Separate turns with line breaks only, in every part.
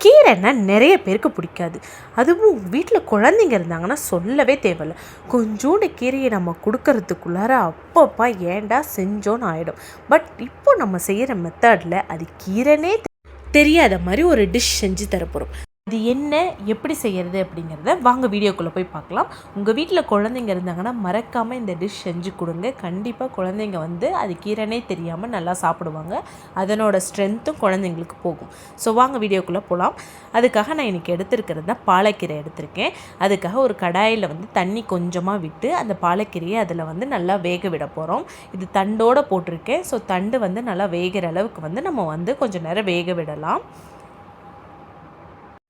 கீரைன்னா நிறைய பேருக்கு பிடிக்காது. அதுவும் வீட்டில் குழந்தைங்க இருந்தாங்கன்னா சொல்லவே தேவையில்ல. கொஞ்சோண்டு கீரையை நம்ம கொடுக்கறதுக்குள்ளார அப்பப்பா ஏன்டா செஞ்சோன்னு ஆகிடும் பட் இப்போ நம்ம செய்கிற மெத்தடில் அது கீரைனே தெரியாத மாதிரி ஒரு டிஷ் செஞ்சு தரப்போகிறோம் அது என்ன எப்படி செய்கிறது அப்படிங்கிறத வாங்க வீடியோக்குள்ளே போய் பார்க்கலாம். உங்கள் வீட்டில் குழந்தைங்க இருந்தாங்கன்னா மறக்காமல் இந்த டிஷ் செஞ்சு கொடுங்க. கண்டிப்பாக குழந்தைங்க வந்து அது கீரைனே தெரியாமல் நல்லா சாப்பிடுவாங்க. அதனோட ஸ்ட்ரென்த்தும் குழந்தைங்களுக்கு போகும். ஸோ வாங்க வீடியோக்குள்ளே போகலாம் அதுக்காக நான் இன்றைக்கி எடுத்துருக்கிறது தான் பாலக்கீரை எடுத்திருக்கேன். அதுக்காக ஒரு கடாயில் வந்து தண்ணி கொஞ்சமாக விட்டு அந்த பாலக்கீரையை அதில் வந்து நல்லா வேக விட போகிறோம் இது தண்டோடு போட்டிருக்கேன். ஸோ தண்டு வந்து நல்லா வேகிற அளவுக்கு வந்து நம்ம வந்து கொஞ்சம் நேரம் வேக விடலாம்.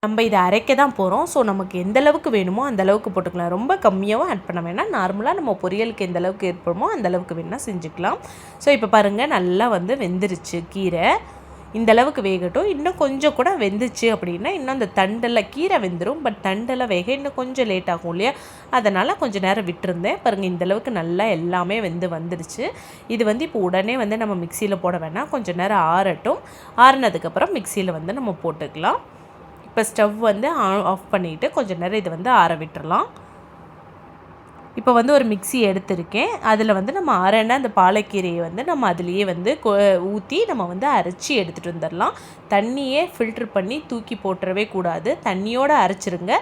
நம்ம இதை அரைக்க தான் போகிறோம் ஸோ நமக்கு எந்த அளவுக்கு வேணுமோ அந்த அளவுக்கு போட்டுக்கலாம். ரொம்ப கம்மியாகவும் ஆட் பண்ண வேணாம். நார்மலாக நம்ம பொரியலுக்கு எந்த அளவுக்கு ஏற்படுமோ அந்த அளவுக்கு வேணால் செஞ்சுக்கலாம். ஸோ இப்போ பாருங்கள் நல்லா வந்து வெந்துருச்சு கீரை. இந்த அளவுக்கு வேகட்டும். இன்னும் கொஞ்சம் கூட வெந்துச்சு அப்படின்னா இன்னும் அந்த தண்டெல்லாம் கீரை வெந்துடும் பட் தண்டெல்லாம் வேக இன்னும் கொஞ்சம் லேட் ஆகும் இல்லையா? அதனால் கொஞ்சம் நேரம் விட்டுருந்தேன். பாருங்கள் இந்த அளவுக்கு நல்லா எல்லாமே வந்து வந்துடுச்சு இது வந்து இப்போ உடனே வந்து நம்ம மிக்சியில் போட வேணாம். கொஞ்சம் நேரம் ஆறட்டும். ஆறுனதுக்கப்புறம் மிக்சியில் வந்து நம்ம போட்டுக்கலாம். இப்போ ஸ்டவ் வந்து ஆஃப் பண்ணிவிட்டு கொஞ்சம் நேரம் இதை வந்து ஆற விட்டுறலாம். இப்போ வந்து ஒரு மிக்சி எடுத்திருக்கேன். அதில் வந்து நம்ம அரைன அந்த பாலைக்கீரையை வந்து நம்ம அதுலேயே வந்து ஊற்றி நம்ம வந்து அரைச்சி எடுத்துகிட்டு வந்துடலாம் தண்ணியே ஃபில்ட்ரு பண்ணி தூக்கி போட்டுறவே கூடாது. தண்ணியோடு அரைச்சிருங்க.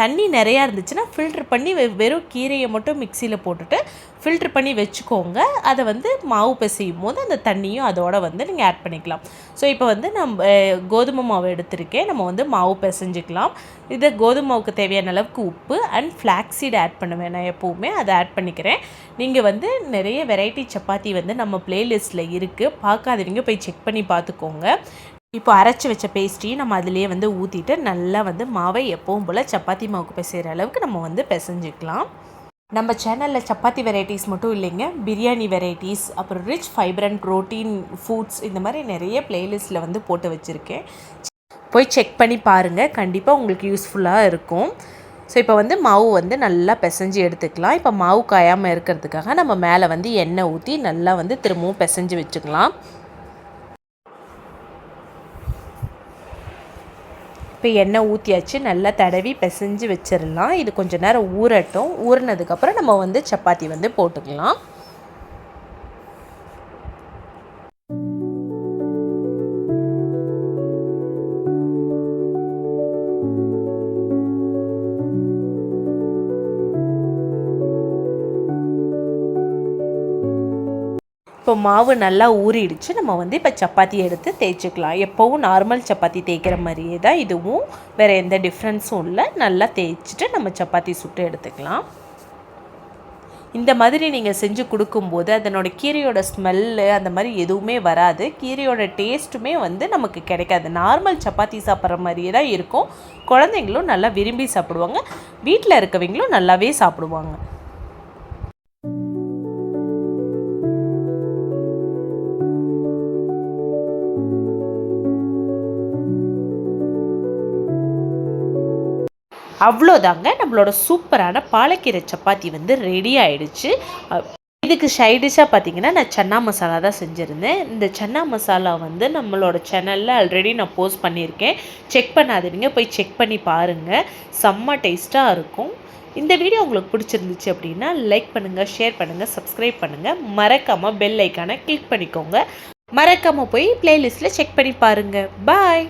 தண்ணி நிறையா இருந்துச்சுன்னா ஃபில்ட்ரு பண்ணி வெறும் கீரையை மட்டும் மிக்சியில் போட்டுட்டு ஃபில்ட்ரு பண்ணி வச்சுக்கோங்க. அதை வந்து மாவு பிசையும் போது அந்த தண்ணியும் அதோட வந்து நீங்கள் ஆட் பண்ணிக்கலாம். ஸோ இப்போ வந்து நம்ம கோதுமை மாவு எடுத்திருக்கேன். நம்ம வந்து மாவு பிசைஞ்சிக்கலாம். இதை கோதுமை மாவுக்கு தேவையான அளவுக்கு உப்பு அண்ட் ஃப்ளாக்ஸீட் ஆட் பண்ணுவேன் நான் எப்போவுமே அதை ஆட் பண்ணிக்கிறேன். நீங்கள் வந்து நிறைய வெரைட்டி சப்பாத்தி வந்து நம்ம ப்ளேலிஸ்ட்டில் இருக்குது பார்க்காதவங்க போய் செக் பண்ணி பார்த்துக்கோங்க. இப்போ அரைச்சி வச்ச பேஸ்ட்ரியும் நம்ம அதிலே வந்து ஊற்றிட்டு நல்லா வந்து மாவை எப்பவும் போல் சப்பாத்தி மாவுக்கு பிசைகிற அளவுக்கு நம்ம வந்து பிசைஞ்சிக்கலாம். நம்ம சேனலில் சப்பாத்தி வெரைட்டிஸ் மட்டும் இல்லைங்க பிரியாணி வெரைட்டிஸ் அப்புறம் rich fibre and protein foods இந்த மாதிரி நிறைய பிளேலிஸ்ட்டில் வந்து போட்டு வச்சுருக்கேன். போய் செக் பண்ணி பாருங்கள் கண்டிப்பாக உங்களுக்கு யூஸ்ஃபுல்லாக இருக்கும். ஸோ இப்போ வந்து மாவு வந்து நல்லா பிசைஞ்சு எடுத்துக்கலாம். இப்போ மாவு காயாமல் இருக்கிறதுக்காக நம்ம மேலே வந்து எண்ணெய் ஊற்றி நல்லா வந்து திரும்பவும் பிசைஞ்சு வச்சுக்கலாம். இப்போ எண்ணெய் ஊற்றியாச்சு நல்லா தடவி பிசைஞ்சு வச்சிடலாம் இது கொஞ்சம் நேரம் ஊறட்டும். ஊறினதுக்கப்புறம் நம்ம வந்து சப்பாத்தி வந்து போட்டுக்கலாம். இப்போ மாவு நல்லா ஊறிடுச்சு. நம்ம வந்து இப்போ சப்பாத்தி எடுத்து தேய்ச்சிக்கலாம். எப்போவும் நார்மல் சப்பாத்தி தேய்க்கிற மாதிரியே தான் இதுவும். வேறு எந்த டிஃப்ரென்ஸும் இல்லை. நல்லா தேய்ச்சிட்டு நம்ம சப்பாத்தி சுட்டு எடுத்துக்கலாம். இந்த மாதிரி நீங்கள் செஞ்சு கொடுக்கும்போது அதனோட கீரையோட ஸ்மெல்லு அந்த மாதிரி எதுவுமே வராது. கீரையோட டேஸ்ட்டுமே வந்து நமக்கு கிடைக்காது. நார்மல் சப்பாத்தி சாப்பிட்ற மாதிரியே தான் இருக்கும். குழந்தைங்களும் நல்லா விரும்பி சாப்பிடுவாங்க. வீட்டில் இருக்கவங்களும் நல்லாவே சாப்பிடுவாங்க. அவ்வளோதாங்க. நம்மளோட சூப்பரான பாலக்கீரை சப்பாத்தி வந்து ரெடி ஆயிடுச்சு. இதுக்கு சைடிஷாக பார்த்தீங்கன்னா நான் சன்னா மசாலா தான் செஞ்சுருந்தேன். இந்த சன்னா மசாலா வந்து நம்மளோட சேனலில் ஆல்ரெடி நான் போஸ்ட் பண்ணியிருக்கேன். செக் பண்ணாதீங்க. போய் செக் பண்ணி பாருங்கள் செம்ம டேஸ்ட்டாக இருக்கும். இந்த வீடியோ உங்களுக்கு பிடிச்சிருந்துச்சு அப்படின்னா லைக் பண்ணுங்கள் ஷேர் பண்ணுங்கள் சப்ஸ்கிரைப் பண்ணுங்கள் மறக்காமல் பெல் ஐக்கானை கிளிக் பண்ணிக்கோங்க. மறக்காமல் போய் பிளேலிஸ்ட்டில் செக் பண்ணி பாருங்கள் பாய்